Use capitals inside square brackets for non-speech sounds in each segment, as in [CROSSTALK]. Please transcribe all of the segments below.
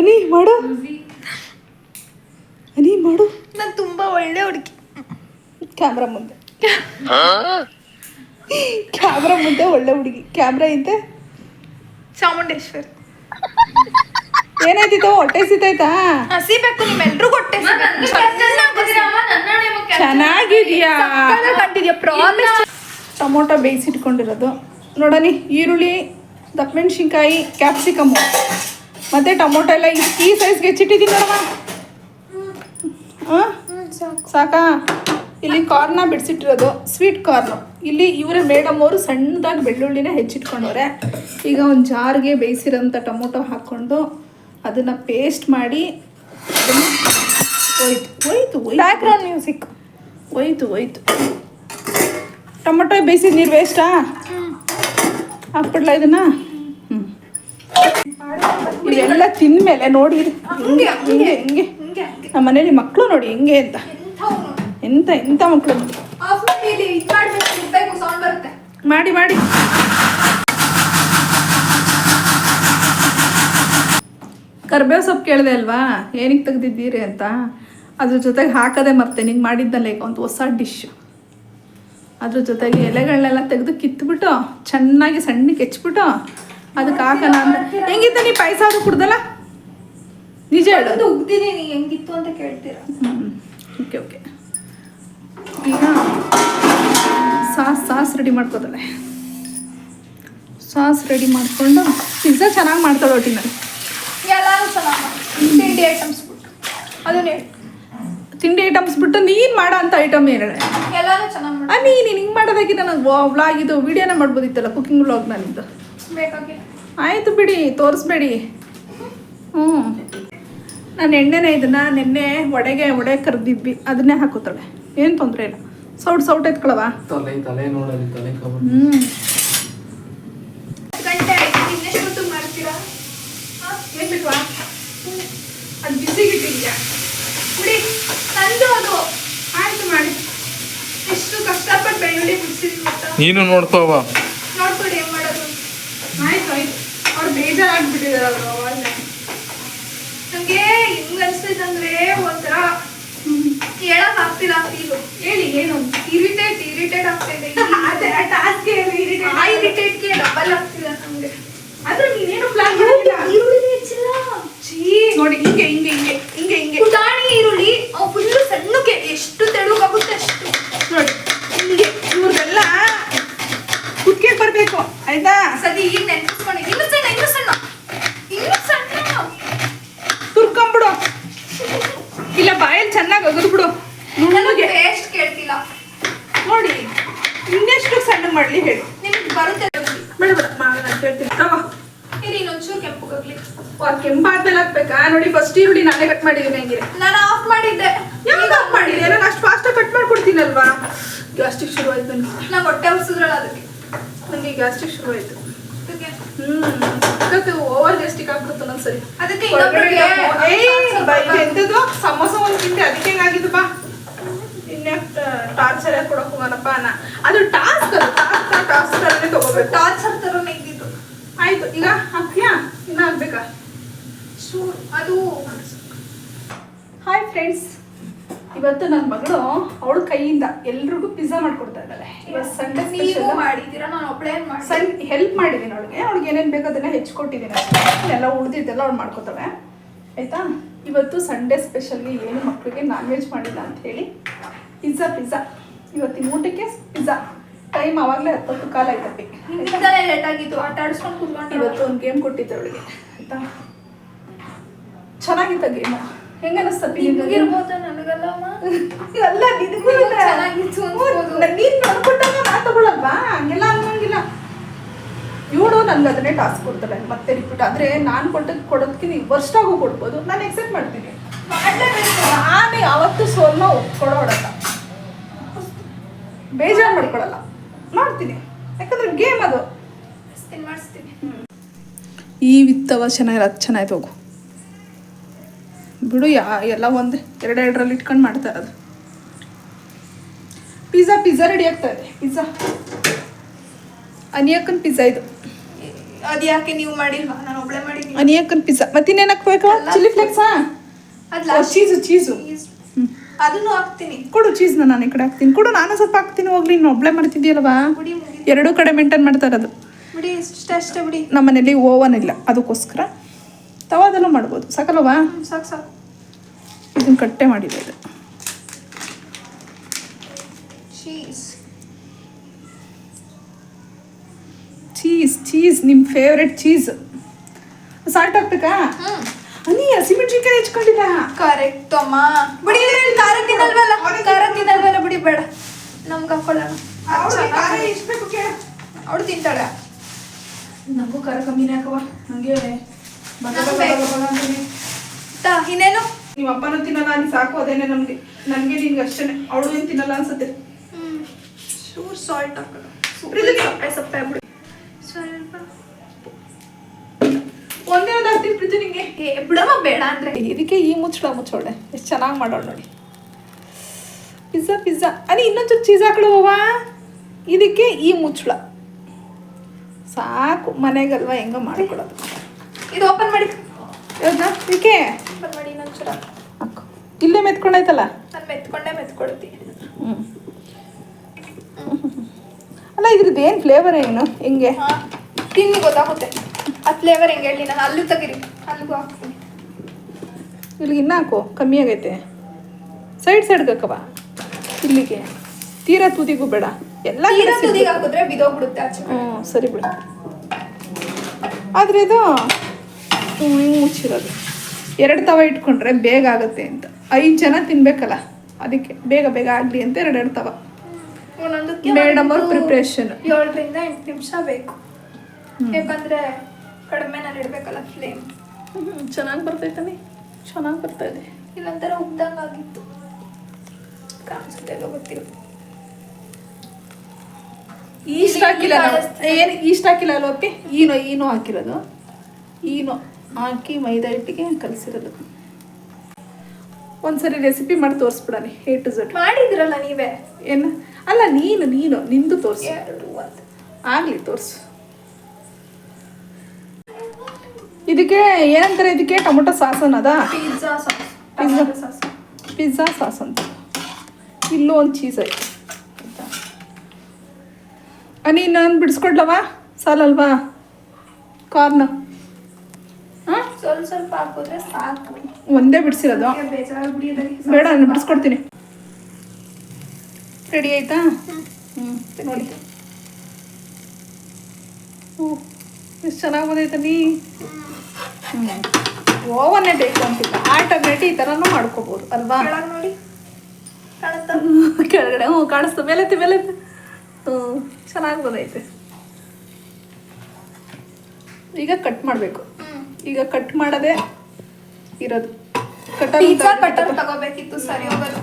ಅನಿ ಮಾಡು. ಅನಿ ಮಾಡು. ನಾನು ತುಂಬಾ ಒಳ್ಳೆ ಹುಡುಗಿ. ಕ್ಯಾಮ್ರಾ ಮುಂದೆ. ಕ್ಯಾಮ್ರಾ ಮುಂದೆ ಒಳ್ಳೆ ಹುಡುಗಿ. ಕ್ಯಾಮ್ರಾ ಇದೆ ಚಾಮುಂಡೇಶ್ವರಿ. ಏನಾಯ್ತಿತ್ತು ಹೊಟ್ಟೆ ಸಿತಾಯ್ತಾ ಹಸಿಬೇಕು ನಿಮ್ಮೆಲ್ರಿಗೂ ಹೊಟ್ಟೆ ಚೆನ್ನಾಗಿದ್ಯಾ? ಪ್ರಾಮಿಸ್ ಟೊಮೊಟೊ ಬೇಯಿಸಿಟ್ಕೊಂಡಿರೋದು. ನೋಡನಿ ಈರುಳ್ಳಿ ದಪ್ಪಮೆಣಸಿನ್ಕಾಯಿ ಕ್ಯಾಪ್ಸಿಕಮ್ಮು ಮತ್ತು ಟೊಮೊಟೊ ಎಲ್ಲ ಈ- ಸೈಜ್ಗೆ ಹೆಚ್ಚಿಟ್ಟಿದ್ದೀನಿ ನೋಡಮ್ಮ. ಹಾಂ? ಸಾಕಾ? ಇಲ್ಲಿ ಕಾರ್ನ ಬಿಡಿಸಿಟ್ಟಿರೋದು ಸ್ವೀಟ್ ಕಾರ್ನು ಇಲ್ಲಿ ಇವರೇ ಮೇಡಮ್ ಅವರು ಸಣ್ಣದಾಗಿ ಬೆಳ್ಳುಳ್ಳಿನ ಹೆಚ್ಚಿಟ್ಕೊಂಡವ್ರೆ. ಈಗ ಒಂದು ಜಾರ್ಗೆ ಬೇಯಿಸಿರೋಂಥ ಟೊಮೊಟೊ ಹಾಕ್ಕೊಂಡು ಅದನ್ನು ಪೇಸ್ಟ್ ಮಾಡಿ ಹೋಯ್ತು ಹೋಯ್ತು ಬ್ಯಾಕ್ಗ್ರೌಂಡ್ ಮ್ಯೂಸಿಕ್ ಹೋಯ್ತು ಹೋಯ್ತು ಟೊಮೊಟೊ ಬೇಯಿಸಿದ ನೀರು ವೇಸ್ಟಾ ಹಾಕ್ಬಿಡ್ಲಾ ಇದನ್ನ? ಹ್ಞೂ ಇದೆಲ್ಲ ತಿಂದ್ಮೇಲೆ ನೋಡಿ ಹಿಂಗೆ ಹಿಂಗೆ ಹಿಂಗೆ ನಮ್ಮ ಮನೇಲಿ ಮಕ್ಕಳು ನೋಡಿ ಹೆಂಗೆ ಅಂತ. ಎಂತ ಎಂತ ಮಕ್ಕಳು ಮಾಡಿ ಮಾಡಿ ಮಾಡಿ. ಕರ್ಬೇವು ಸೊಪ್ಪು ಕೇಳಿದೆ ಅಲ್ವಾ? ಏನಕ್ಕೆ ತೆಗ್ದಿದ್ದೀರಿ ಅಂತ? ಅದ್ರ ಜೊತೆಗೆ ಹಾಕದೆ ಮರ್ತೆ ನಿಂಗೆ ಮಾಡಿದ್ದಲ್ಲ ಈಗ ಒಂದು ಹೊಸ ಡಿಶ್ ಅದ್ರ ಜೊತೆಗೆ ಎಲೆಗಳನ್ನೆಲ್ಲ ತೆಗೆದು ಕಿತ್ಬಿಟ್ಟು ಚೆನ್ನಾಗಿ ಸಣ್ಣಗೆ ಹೆಚ್ಬಿಟ್ಟು ಅದಕ್ಕೆ ಹಾಕಲ್ಲ ಅಂತ ಹೆಂಗಿತ್ತ ನೀ ಪಾಯಸ ಅದು ಕುಡ್ದಲ್ಲ? ನಿಜ ಹೇಳು. ಅದು ಉಗ್ದಿದ್ದೀನಿ ಹೆಂಗಿತ್ತು ಅಂತ ಕೇಳ್ತೀರಾ. Okay okay. ಈಗ ಸಾಸ್ ಸಾಸ್ ರೆಡಿ ಮಾಡ್ಕೋತಾಳೆ. ಸಾಸ್ ರೆಡಿ ಮಾಡಿಕೊಂಡು ಪಿಜ್ಜಾ ಚೆನ್ನಾಗಿ ಮಾಡ್ತಾಳೆ ಒಟ್ಟಿನಲ್ಲಿ. ಎಲ್ಲರೂ ಚೆನ್ನಾಗಿ ತಿಂಡಿ ಐಟಮ್ಸ್ ಬಿಟ್ಟು. ಅದನ್ನೇ ತಿಂಡಿ ಐಟಮ್ಸ್ ಬಿಟ್ಟು ನೀನು ಮಾಡೋ ಅಂತ ಐಟಮ್ ಏನು ಹೇಳಿ ಎಲ್ಲಾನು ಚೆನ್ನಾಗಿ ನೀನು ಹಿಂಗೆ ಮಾಡೋದಾಗಿ ನನಗೆ ವ್ಲಾಗ್ ಇದು ವಿಡಿಯೋನೇ ಮಾಡ್ಬೋದಿತ್ತಲ್ಲ ಕುಕಿಂಗ್ ವ್ಲಾಗ್ ನಾನಿದ್ದು ಆಯಿತು ಬಿಡಿ ತೋರಿಸ್ಬೇಡಿ. ಹ್ಞೂ ನಾನು ಎಣ್ಣೆನೇ ಇದನ್ನು ನಿನ್ನೆ ವಡೆಗೆ ಒಡೆ ಕರೆದಿದ್ವಿ ಅದನ್ನೇ ಹಾಕೋತಾಳೆ ಏನು ತೊಂದರೆ ಇಲ್ಲ. ಸೌಟ್ ಸೌಟ್ ಎತ್ಕೊಳವಾ ತಲೆ ತಲೆ ನೋಡಲಿ ತಲೆ ಕಬರ್ ಹ್ಞೂ ಅದು ಬಿಸಿಗಿಟ್ಟಿದ್ಯಾ? ಕುಡಿ ಅದು ಆಯಿತು ಮಾಡಿ. ಎಷ್ಟು ಕಷ್ಟಪಟ್ಟು ಬೆಳ್ಳುಳ್ಳಿ ಬಿಡಿಸಿದ್ವಿ ಗೊತ್ತಾ? ನೀನು ನೋಡ್ಕೋವ ನೋಡ್ಕೊಡಿ ಹೆಂಗ್ ಮಾಡೋದು ಆಯ್ತು ಆಯ್ತು ಅವ್ರು ಬೇಜಾರಾಗ್ಬಿಟ್ಟಿದ್ದಾರೆ ಅವರು ಅವಾಗ. ನಂಗೆ ಹೆಂಗ್ ಅನ್ಸ್ತೈತಂದ್ರೆ ಒಂಥರ ಹೇಳಕ್ ಆಗ್ತಿಲ್ಲ ಫೀಲು ಹೇಳಿ ಏನು ಇರಿಟೇಟ್ ಇರಿಟೇಟ್ ಆಗ್ತಾ ಇದೆ. [LAUGHS] ಅದೇ ಟಾಸ್ಕ್ ಆ ಇರಿಟೇಟ್ಗೆ ಡಬಲ್ ಆಗ್ತಿಲ್ಲ ನಮ್ಗೆ ಆದ್ರೆ ನೀನೇನು ಪ್ಲಾನ್ ಮಾಡಿಲ್ಲ? ಈರುಳ್ಳಿ ಹೆಚ್ಚಿಲ್ಲ. ಚೀ ನೋಡಿ ಹಿಂಗೆ ಹಿಂಗೆ ಹಿಂಗೆ ಹಿಂಗೆ ಹಿಂಗೆ. ಪುಟಾಣಿ ಈರುಳ್ಳಿ ಫುಲ್ಲು ಸಣ್ಣಕ್ಕೆ ಎಷ್ಟು ತೆಳುಗಾಗುತ್ತೆ ಅಷ್ಟು. ನೋಡಿ ಹಿಂಗೆ ಇವ್ರದೆಲ್ಲ ಕುತ್ತಿಗೆ ಬರಬೇಕು ಆಯ್ತಾ? ಸದಿ ಈಗ ನೆನ್ಪಿಸ್ಕೊಂಡು ಇನ್ನು ಸಣ್ಣ ಇನ್ನು ಸಣ್ಣ ಇನ್ನು ಸಣ್ಣ ತುರ್ಕೊಂಬಿಡು ಇಲ್ಲ ಬಾಯಲ್ಲಿ ಚೆನ್ನಾಗಿ ಒಗದ್ಬಿಡು ನನಗೆ ನುಣ್ಣಗೆ ಟೇಸ್ಟ್ ಕೇಳ್ತಿಲ್ಲ ನೋಡಿ ಇನ್ನೆಷ್ಟು ಸಣ್ಣ ಮಾಡಲಿ ಹೇಳಿ ನಿಮ್ಗೆ ಬರುತ್ತೆ ಬಿಡಿ. ಬೇಡ ಬೇಡ ಮಾವ ನಾನು ಕೇಳ್ತೀನಿ ತಗೋ ಇರಿ ಇನ್ನೊಂಚೂರು ಕೆಂಪುಗಾಗ್ಲಿ ವಾ ಹಾಕ್ಬೇಕಾ ನೋಡಿ ಫಸ್ಟ್ ಈರುಳ್ಳಿ ನಾನೇ ಕಟ್ ಮಾಡಿದ್ದೀನಿ ಹೆಂಗಿದೆ ನಾನು ಆಫ್ ಮಾಡಿದ್ದೆ. ಯಾವಾಗ ಆಫ್ ಮಾಡಿದೆ ನಾನು ಅಷ್ಟು ಫಾಸ್ಟಾಗಿ ಕಟ್ ಮಾಡ್ಕೊಡ್ತೀನಲ್ವಾ? ಗ್ಯಾಸ್ಟಿಕ್ ಶುರು ಆಯ್ತು ನಂಗೆ ಹೊಟ್ಟೆ ಉಸಿದ್ರಲ್ಲ ಅದಕ್ಕೆ. ನನಗೆ ಗ್ಯಾಸ್ಟಿಕ್ ಶುರು ಆಯ್ತು ಹ್ಮ್. ಓವರ್ ಗ್ಯಾಸ್ಟಿಕ್ ಆಗ್ಬಿಡುತ್ತೆ ಒಂದೊಂದ್ಸರಿ. ಅದಕ್ಕೆ ಎಂತದ್ದು? ಸಮೋಸ ಒಂದು ತಿಂದೆ ಅದಕ್ಕೆ ಹೆಂಗಾಗಿದ್ದು ಬಾ. ಇನ್ಯಾಕೆ ಟಾರ್ಚರ್ ಕೊಡಕ್ ಹೋಗೋಣಪ್ಪ ನಾ ಅದು ಟಾಸ್ಕ್ ಅದು ಟಾಸ್ಕ್ ಟಾಸ್ಕ್ ತಗೋಬೇಕು. ಟಾರ್ಚರ್ ಥರನೇ ಇದ್ದಿದ್ದು ಆಯ್ತು ಈಗ ಹಾಕ್ತೀಯಾ ಇನ್ನ ಹಾಕ್ಬೇಕಾ ಶೂ ಅದು ಹಾಯ್ ಫ್ರೆಂಡ್ಸ್ ಇವತ್ತು ನನ್ನ ಮಗಳು ಅವಳ ಕೈಯಿಂದ ಎಲ್ರಿಗೂ ಪಿಜ್ಜಾ ಮಾಡ್ಕೊಡ್ತಾ ಇದ್ದಾಳೆ. ಇವತ್ತು ಸಂಡೇ ನೀವು ಮಾಡಿದ್ದೀರಾ? ನಾನು ಸಣ್ಣ ಹೆಲ್ಪ್ ಮಾಡಿದ್ದೀನಿ ಅವಳಿಗೆ. ಅವ್ಳಿಗೆ ಏನೇನು ಬೇಕು ಅದನ್ನ ಹೆಚ್ಚಿಕೊಟ್ಟಿದ್ದೀನಿ ಎಲ್ಲ ಉಳಿದಿದ್ದೆಲ್ಲ ಅವ್ಳು ಮಾಡ್ಕೊತಾಳೆ ಆಯಿತಾ? ಇವತ್ತು ಸಂಡೇ ಸ್ಪೆಷಲ್ಗೆ ಏನು ಮಕ್ಕಳಿಗೆ ನಾನ್ ವೆಜ್ ಮಾಡಿಲ್ಲ ಅಂತ ಹೇಳಿ ಪಿಜ್ಜಾ ಪಿಜ್ಜಾ ಇವತ್ತಿನ ಊಟಕ್ಕೆ ಪಿಜ್ಜಾ ಟೈಮ್ ಆವಾಗಲೇ ಹತ್ತು ಕಾಲ ಆಯ್ತಪ್ಪಿ ಲೇಟ್ ಆಗಿತ್ತು ಆಟ ಆಡಿಸ್ಕೊಂಡು ಕೂತ್ಕೊಂಡು ಇವತ್ತು ಒಂದು ಗೇಮ್ ಕೊಟ್ಟಿದ್ದೆ ಅವಳಿಗೆ. ಆಯಿತಾ? ಚೆನ್ನಾಗಿತ್ತ ಗೇಮು ಹೆಂಗ ಅನಿಸ್ತತಿ ನಿಮ್ಗಿರ್ಬೋದ ನನಗಲ್ಲ ಅಮ್ಮ ಅಲ್ಲ ನಿನಗೂ ಇಲ್ಲ. ಚೆನ್ನಾಗಿತ್ತು ಅನ್ಸ್ಬೋದು. ನೀನ್ ನೋಡ್ಕೊಂಡಾಗ ನಾ ತಗೊಳಲ್ವಾ? ಹಂಗೆಲ್ಲ ಅನ್ನೋಂಗಿಲ್ಲ. ಇವಳು ನನ್ಗೆ ಅದನ್ನೇ ಟಾಸ್ಕ್ ಕೊಡ್ತಾಳೆ ಮತ್ತೆ ರಿಪೀಟ್ ಆದ್ರೆ ನಾನು ಕೊಟ್ಟದ್ದು ಕೊಡೋದಕ್ಕೆ ನೀವು ವರ್ಷಾಗೂ ಕೊಡ್ಬೋದು. ನಾನು ಎಕ್ಸೆಪ್ಟ್ ಮಾಡ್ತೀನಿ. ಆಮೇಲೆ ನಾನು ಯಾವತ್ತೂ ಸೋಲ್ನ ಒಪ್ಕೊಡೋಡಲ್ಲ ಬೇಜಾರು ಮಾಡ್ಕೊಳಲ್ಲ. ಮಾಡ್ತೀನಿ. ಯಾಕಂದ್ರೆ ಗೇಮ್ ಅದು. ಮಾಡಿಸ್ತೀನಿ. ಈ ವಿತ್ತವ ಚೆನ್ನಾಗಿರೋದು ಚೆನ್ನಾಗಿ ಹೋಗು ಬಿಡು ಯಾ ಎಲ್ಲ ಒಂದು ಎರಡೆರಡರಲ್ಲಿ ಇಟ್ಕೊಂಡು ಮಾಡ್ತಾರೆ ಅದು ಪಿಜ್ಜಾ ಪಿಜ್ಜಾ ರೆಡಿ ಆಗ್ತಾ ಇದೆ. ಪಿಜ್ಜಾ ಅನಿಯಕ್ಕನ ಪಿಜ್ಜಾ ಇದು. ಅದು ಯಾಕೆ ನೀವು ಮಾಡಿಲ್ವಾ? ನಾನು ಒಬ್ಳೆ ಮಾಡಿದ್ದೀನಿ. ಅನಿಯಕ್ಕನ ಪಿಜ್ಜಾ ಮತ್ತಿನ್ನೇನು ಹಾಕ್ಬೇಕು ಚಿಲ್ಲಿ ಫ್ಲೇಕ್ಸಾ ಅದ್ ಚೀಸು ಚೀಸು ಅದನ್ನು ಹಾಕ್ತೀನಿ. ಕೊಡು ಚೀಸ್ನ ನಾನು ಈ ಕಡೆ ಹಾಕ್ತೀನಿ. ಕೊಡು ನಾನು ಸ್ವಲ್ಪ ಹಾಕ್ತೀನಿ ಹೋಗ್ಲಿ. ನೀನು ಒಬ್ಳೆ ಮಾಡ್ತಿದ್ದೀಯಲ್ವಾ ಎರಡೂ ಕಡೆ ಮೇಂಟೈನ್ ಮಾಡ್ತಾ ಇರೋದು. ಬಿಡಿ ಇಷ್ಟು ಅಷ್ಟೇ ಬಿಡಿ. ನಮ್ಮ ಮನೇಲಿ ಓವನ್ ಇಲ್ಲ. ಅದಕ್ಕೋಸ್ಕರ ತವಾದಲ್ಲೂ ಮಾಡ್ಬೋದು. ಸಾಕಲ್ವಾ ಸಾಕು ಸಾಕು. ಇದನ್ನು ಕಟ್ಟೆ ಮಾಡಿದೆ ಇದು. ಚೀಸ್. ಚೀಸ್ ಚೀಸ್ ನಿಮ್ಮ ಫೇವ್ರೆಟ್ ಚೀಸ್. ಸಾಲ್ಟ್ ಹಾಕ್ಬೇಕಾ? ಹ್ಮ್. ಅನಿ ಹಸಿಮೆಣ್ಸಿನ್ಕಾಯಿ ಹೆಚ್ಕೊಂಡಿಲ್ಲ. ಕರೆಕ್ಟ್ ಅಮ್ಮ. ಬಿಡಿ ಖಾರ ತಿನ್ನಲ್ವಲ್ಲ? ಖಾರ ತಿನ್ನಲ್ವಲ್ಲ? ಬಿಡಿ ಬೇಡ. ನಮ್ಗೆ ಹಾಕೊಳ್ಳೋಣ. ಅವಳು ತಿಂತಾಳೆ. ನಮಗೂ ಖಾರ ಕಮ್ಮಿನೇ ಹಾಕವ ಹಂಗೆ ಇನ್ನೇನು? ನಿಮ್ಮ ಅಪ್ಪನೂ ತಿನ್ನಲ್ಲ ನೀ ಸಾಕು ಅದೇನೆ ನಮ್ಗೆ. ನನಗೆ ನಿನ್ಗೆ ಅಷ್ಟೇ ಅವಳು ಏನು ತಿನ್ನಲ್ಲ ಅನ್ಸುತ್ತೆ? ಚೂರ್ ಸಾಲ್ಟ್ ಹಾಕೋಣ. ಬಿಡಿ ಸ್ವಲ್ಪ. ಒಂದೇ ಒಂದು ಹಾಕ್ತೀನಿ ಪ್ರೀತಿ ನಿಂಗೆ. ಬಿಡಮ್ಮ ಬೇಡ ಅಂದ್ರೆ. ಇದಕ್ಕೆ ಈ ಮುಚ್ಚಳ ಮುಚ್ಚೋಳೆ. ಎಷ್ಟು ಚೆನ್ನಾಗಿ ಮಾಡೋಳು ನೋಡಿ. Pizza pizza. ಅನಿ ಇನ್ನೊಂಚೂರು ಚೀಸ್ ಹಾಕೊಳ್ಳುವವ ಇದಕ್ಕೆ ಈ ಮುಚ್ಚಳ. ಸಾಕು ಮನೆಗಲ್ವಾ ಹೆಂಗೋ ಮಾಡ್ಕೊಡೋದು. ಇದು ಓಪನ್ ಇದಕ್ಕೆ ಓಪನ್ ಮಾಡಿ ಇನ್ನೊಂಚೂರ ಹಾಕು ಇಲ್ಲೇ ಮೆತ್ಕೊಂಡಾಯ್ತಲ್ಲ? ನಾನು ಮೆತ್ಕೊಂಡೇ ಮೆತ್ಕೊಳ್ತೀನಿ ಹ್ಞೂ ಅಲ್ಲ ಇದ್ರದ್ದು ಏನು ಫ್ಲೇವರ್ ಏನು? ಹೆಂಗೆ? ತಿನ್ನಿ ಗೊತ್ತಾಗುತ್ತೆ. ಆ ಫ್ಲೇವರ್ ಹೆಂಗೆ ಹೇಳಿ ನಾನು ಅಲ್ಲೂ ತೆಗೀರಿ. ಅಲ್ಲಿಗೂ ಹಾಕ್ತೀನಿ. ಇಲ್ಲಿಗೆ ಇನ್ನ ಹಾಕು ಕಮ್ಮಿ ಆಗೈತೆ. ಸೈಡ್ ಸೈಡ್ಗೆ ಹಾಕವ ಇಲ್ಲಿಗೆ. ತೀರಾ ತುದಿಗೂ ಬೇಡ. ಎಲ್ಲ ತೀರಾ ತುದಿಗೆ ಹಾಕಿದ್ರೆ ಬಿದೋಗ್ಬಿಡುತ್ತೆ ಹ್ಞೂ ಸರಿ ಬಿಡು. ಆದರೆ ಇದು ಹಿಂಗೆ ಮುಚ್ಚಿರೋದು. ಎರಡು ತವ ಇಟ್ಕೊಂಡ್ರೆ ಬೇಗ ಆಗುತ್ತೆ ಅಂತ. ಐದು ಜನ ತಿನ್ಬೇಕಲ್ಲ ಅದಕ್ಕೆ ಬೇಗ ಬೇಗ ಆಗಲಿ ಅಂತ ಎರಡೆರಡು ತವ. ಮೇಡಮ್ ಅವ್ರ ಪ್ರಿಪ್ರೇಷನ್ ಏಳರಿಂದ ಎಂಟು ನಿಮಿಷ ಬೇಕು. ಯಾಕಂದ್ರೆ ಕಡಿಮೆ ಇಡಬೇಕಲ್ಲ ಇಡ್ಬೇಕಲ್ಲ ಫ್ಲೇಮ್ ಚೆನ್ನಾಗಿ ಬರ್ತೈತಾನೆ ಚೆನ್ನಾಗಿ ಬರ್ತಾ ಇದೆ. ಇಲ್ಲೊಂಥರ ಉಬ್ದಂಗೆ ಆಗಿತ್ತು. ಕಾಣಿಸುತ್ತೆ ಗೊತ್ತಿಲ್ಲ. ಈಸ್ಟ್ ಹಾಕಿಲ್ಲ ಏನು ಈಸ್ಟ್ ಹಾಕಿಲ್ಲ ಅಲ್ವಪ್ಪಿ? ಈನೋ ಈನೋ ಹಾಕಿರೋದು. ಈನೋ. ಹಾಕಿ ಮೈದಾ ಹಿಟ್ಟಿಗೆ ಕಲಸಿರೋದು. ಒಂದ್ಸರಿ ರೆಸಿಪಿ ಮಾಡಿ ತೋರಿಸ್ಬಿಡಾನೆ ಎ ಟು ಝಡ್ ಮಾಡಿದ್ರಲ್ಲ ನೀವೇ? ಏನು? ಅಲ್ಲ ನೀನು ನೀನು ನಿಂದು ತೋರಿಸು. ಆಗಲಿ ತೋರಿಸು. ಇದಕ್ಕೆ ಏನಂತಾರೆ ಇದಕ್ಕೆ? Tomato sauce ಅನ್ನೋದಾ? Pizza sauce. Pizza sauce. Pizza sauce ಅಂತ. ಇಲ್ಲೂ ಒಂದು ಚೀಸ್ ಐತೆ. ನೀನು ನಾನು ಬಿಡಿಸ್ಕೊಡ್ಲವಾ? ಸಾಲಲ್ವಾ? ಕಾರ್ನ್? ಸ್ವಲ್ಪ ಸ್ವಲ್ಪ ಹಾಕಿದ್ರೆ ಸಾಕು. ಒಂದೇ ಬಿಡಿಸಿರೋದು. ಬೇಡ ನಾನು ಬಿಡಿಸ್ಕೊಡ್ತೀನಿ. ರೆಡಿ ಆಯ್ತಾ? ಹ್ಞೂ ನೋಡಿ. ಹ್ಞೂ ಎಷ್ಟು ಚೆನ್ನಾಗಿ ಬಂದೈತೆ ನೀ? ಹ್ಞೂ ಓವನ್ನೇ ಬೇಕು ಅಂತಿಲ್ಲ ಆಲ್ಟರ್ನೇಟ್ ಈ ಥರನೂ ಮಾಡ್ಕೋಬೋದು ಅಲ್ವಾ? ನೋಡಿ. ಕೆಳಗಡೆ ಹ್ಞೂ ಕಾಣಿಸ್ತು ಮೇಲೈತೆ ಮೇಲೆ ಹ್ಞೂ ಚೆನ್ನಾಗಿ ಬಂದೈತೆ. ಈಗ ಕಟ್ ಮಾಡಬೇಕು. ಈಗ ಕಟ್ ಮಾಡದೆ ಇರೋದು. ಕಟರ್ ತಗೋಬೇಕಿತ್ತು ಸರಿ ಹೋಗಲ್ಲ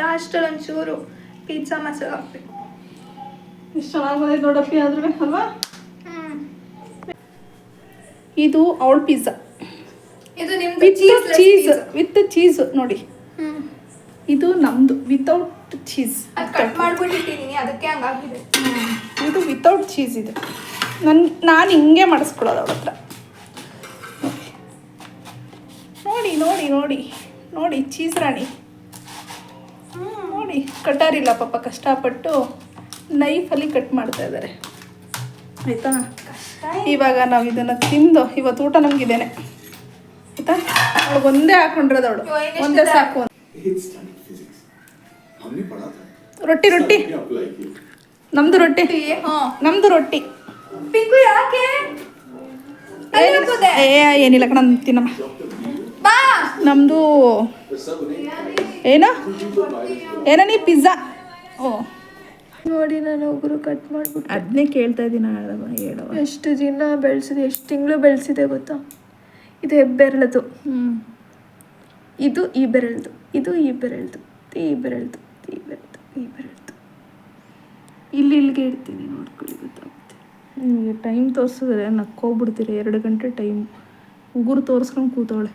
ಲಾಸ್ಟ್ ಒಂಚೂರು ಪಿಜ್ಜಾ ಮಸಾಲ ಹಾಕ್ಬೇಕು. ಎಷ್ಟು ಚೆನ್ನಾಗಿ ಬಂದೈತೆ ನೋಡಪ್ಪಿ ಆದ್ರೂ ಅಲ್ವಾ? ಇದು ಅವಳ ಪಿಜ್ಜಾ ಇದು ನಿಮ್ದು ಚೀಸ್ ಚೀಸ್ ವಿತ್ ಚೀಸ್ ನೋಡಿ. ಇದು ನಮ್ದು ವಿತೌಟ್ ಚೀಸ್ ಕಟ್ ಮಾಡ್ಬಿಟ್ಟಿದ್ದೀನಿ ಅದಕ್ಕೆ ಹಂಗಾಗಿದೆ. ಇದು ವಿತೌಟ್ ಚೀಸ್ ಇದು. ನನ್ನ ನಾನು ಹಿಂಗೆ ಮಾಡಿಸ್ಕೊಳ್ಳೋದು ಅವ್ರ ಹತ್ರ. ನೋಡಿ ನೋಡಿ ನೋಡಿ ನೋಡಿ ಚೀಸ್ ರಾಣಿ. ನೋಡಿ ಕಟ್ಟಾರಿಲ್ಲ ಪಾಪ ಕಷ್ಟಪಟ್ಟು ನೈಫಲ್ಲಿ ಕಟ್ ಮಾಡ್ತಾ ಇದ್ದಾರೆ ಆಯ್ತಾ? ಇವಾಗ ನಾವು ಇದನ್ನು ತಿಂದು ಇವತ್ತು ಊಟ ನಮಗಿದ್ದೇನೆ ಆಯ್ತಾ? ಅವಳು ಒಂದೇ ಹಾಕೊಂಡಿರೋದು ಅವಳು. ಒಂದೇ ಸಾಕು ರೊಟ್ಟಿ ರೊಟ್ಟಿ. ನಮ್ದು ರೊಟ್ಟಿ. ನಮ್ದು ರೊಟ್ಟಿ. ಪಿಂಕು ಯಾಕೆ. ಏ ಏನಿಲ್ಲ ಕಣ ತಿನ್ನಮ್ಮ. ನಮ್ಮದು ಏನು? ಏನ ನೀ ಪಿಜ್ಜಾ? ಓ. ನೋಡಿ ನಾನು ಒಬ್ರು ಕಟ್ ಮಾಡ್ಬಿಟ್ಟು. ಅದನ್ನೇ ಕೇಳ್ತಾ ಇದ್ದೀನಿ ಹೇಳವ ಹೇಳವ ಎಷ್ಟು ದಿನ ಬೆಳೆಸಿದೆ ಎಷ್ಟು ತಿಂಗಳು ಬೆಳೆಸಿದೆ ಗೊತ್ತಾ? ಇದು ಹೆಬ್ಬೆರಳದು. ಹ್ಞೂ ಇದು ಈ ಬೆರಳದು. ಇದು ಈ ಬೆರಳದು. ಈ ಬೆರಳ್ದು. ಈ ಬೆರಳ್ದು. ಈ ಬೆರಳ್ದು. ಇಲ್ಲಿ ಇಲ್ಲಿಗೆ ಇಡ್ತೀನಿ ನೋಡ್ಕೊಳ್ಳಿ ಗೊತ್ತಾಗುತ್ತೆ ನಿಮಗೆ ಟೈಮ್ ತೋರಿಸಿದ್ರೆ ನಕ್ಕೋಗ್ಬಿಡ್ತೀರಿ ಎರಡು ಗಂಟೆ ಟೈಮ್ ಉಗುರು ತೋರಿಸ್ಕೊಂಡು ಕೂತವಳೆ.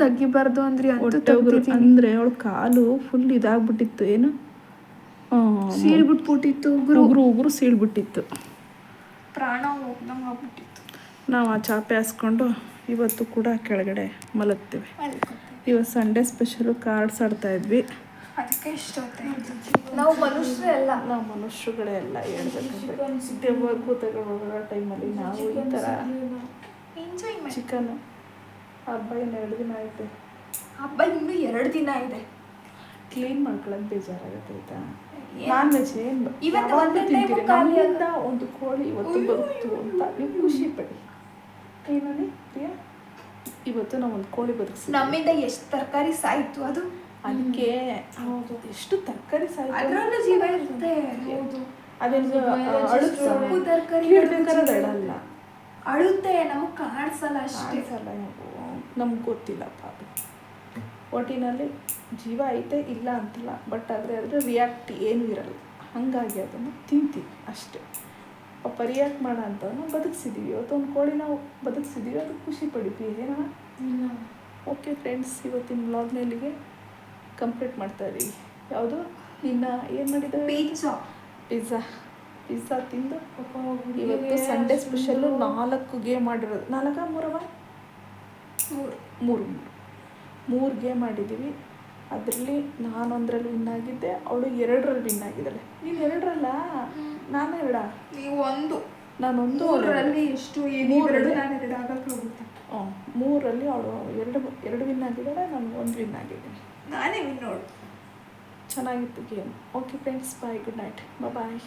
ತಗಿಬಾರ್ದು ಅಂದ್ರೆ ಅಂದ್ರೆ ಅಂದ್ರಿ ಅಂತ ಹೊಟ್ಟೆ ಉಗುರು. ಅಂದರೆ ಅವಳ ಕಾಲು ಫುಲ್ ಇದಾಗ್ಬಿಟ್ಟಿತ್ತು ಏನು? ಸೀಳ್ಬಿಟ್ಬಿಟ್ಟಿತ್ತು ಉಗುರು. ಉಗುರು ಉಗುರು ಸೀಳ್ಬಿಟ್ಟಿತ್ತು. ಪ್ರಾಣ ಹೋಗ್ದಂಗೆ ಆಗ್ಬಿಟ್ಟಿತ್ತು. ನಾವು ಆ ಚಾಪೆ ಹಾಸ್ಕೊಂಡು ಇವತ್ತು ಕೂಡ ಕೆಳಗಡೆ ಮಲಗ್ತೀವಿ. ಇವತ್ತು ಸಂಡೇ ಸ್ಪೆಷಲು ಕಾರ್ಡ್ಸ್ ಆಡ್ತಾ ಇದ್ವಿ. ಅದಕ್ಕೆ ಇಷ್ಟ ನಾವು ಮನುಷ್ಯರೇ ಅಲ್ಲ. ನಾವು ಮನುಷ್ಯರುಗಳೇ ಅಲ್ಲ ಹೇಳ್ಬೇಕಂದ್ರೆ. ದೆವ್ವ ಕೂತಗಳು ಟೈಮಲ್ಲಿ ನಾವು ಈ ಥರ ಎಂಜಾಯ್ ಚಿಕನ್ ಹಬ್ಬ ಇನ್ನು ಎರಡು ದಿನ ಐತೆ ಹಬ್ಬ ಇನ್ನೂ ಎರಡು ದಿನ ಇದೆ. ಕ್ಲೀನ್ ಮಾಡ್ಕೊಳ್ಳೋದು ಬೇಜಾರಾಗುತ್ತೆ ಆಯ್ತಾ? ನಾನ್ ವೆಜ್ ಏನು ಇವತ್ತು ಒಂದೇ ನಮ್ಮಿಂದ ಕೋಳಿ ಇವತ್ತು ಬದುಕ್ತು ಅಂತ ನೀವು ಖುಷಿ ಪಡಿ. ಏನಲ್ಲಿ ಪ್ರಿಯಾ? ಇವತ್ತು ನಾವು ಒಂದು ಕೋಳಿ ಬದುಕಿಸಿ ನಮ್ಮಿಂದ ಎಷ್ಟು ತರಕಾರಿ ಸಾಯ್ತು ಅದು? ಅದಕ್ಕೆ ಎಷ್ಟು ತರಕಾರಿ ಅದರಲ್ಲೂ ಜೀವ ಇರುತ್ತೆ. ಹೌದು. ಅದೊಂದು ಸೊಪ್ಪು ತರಕಾರಿ ಅಳಲ್ಲ. ಅಳುತ್ತೆ ನಮಗೆ ಕಾಣಿಸಲ್ಲ ಅಷ್ಟೇ. ಸಲ ನಮ್ಗೆ. ಗೊತ್ತಿಲ್ಲಪ್ಪ ಅದು ಒಟ್ಟಿನಲ್ಲಿ ಜೀವ ಐತೆ ಇಲ್ಲ ಅಂತಲ್ಲ. ಬಟ್ ಆದರೆ ಅದರ ರಿಯಾಕ್ಟ್ ಏನೂ ಇರಲ್ಲ. ಹಾಗಾಗಿ ಅದನ್ನು ತಿಂತೀವಿ ಅಷ್ಟೇ. ಪಾಪ ರಿಯಾಕ್ಟ್ ಮಾಡೋ ಅಂಥವನ್ನ ಬದುಕಿಸಿದ್ದೀವಿ ಇವತ್ತು ಒಂದು ಕೋಳಿ ನಾವು ಬದುಕಿಸಿದ್ದೀವಿ ಅದಕ್ಕೆ ಖುಷಿ ಪಡಿತೀವಿ. ಏನೋ ಓಕೆ ಫ್ರೆಂಡ್ಸ್ ಇವತ್ತಿನ ವ್ಲಾಗ್ನಲ್ಲಿಗೆ ಕಂಪ್ಲೀಟ್ ಮಾಡ್ತಾ ಇದ್ದೀವಿ ಯಾವುದು? ನಿನ್ನ ಏನು ಮಾಡಿದ್ದೇವೆ ಪಿಜ್ಜಾ ಪಿಜ್ಜಾ ಪಿಜ್ಜಾ ತಿಂದು? ಇವತ್ತು ಸಂಡೇ ಸ್ಪೆಷಲ್ಲು ನಾಲ್ಕು ಗೇಮ್ ಮಾಡಿರೋದು. ನಾಲ್ಕ ಮೂರವ? ಮೂರು. ಮೂರು ಮೂರು. ಗೇಮ್ ಮಾಡಿದ್ದೀವಿ ಅದರಲ್ಲಿ ನಾನೊಂದರಲ್ಲಿ ವಿನ್ ಆಗಿದ್ದೆ ಅವಳು ಎರಡರಲ್ಲಿ ವಿನ್ ಆಗಿದ್ದಾಳೆ. ನೀನು ಎರಡರಲ್ಲ? ನಾನು ಎರಡ? ನೀವು ಒಂದು. ನಾನೊಂದು. ಮೂರರಲ್ಲಿ ಎಷ್ಟು ಮೂರರಲ್ಲಿ? ನಾನು ಎರಡು ಆಗಕ್ಕೆ ಹೋಗುತ್ತೆ. ಹ್ಞೂ ಮೂರಲ್ಲಿ ಅವಳು ಎರಡು ಎರಡು ವಿನ್ ಆಗಿದ್ದಾಳೆ ನಾನು ಒಂದು ವಿನ್ ಆಗಿದ್ದೀನಿ. ನಾನೇ ನೋಡು. ಚೆನ್ನಾಗಿತ್ತು game. Okay friends bye good night bye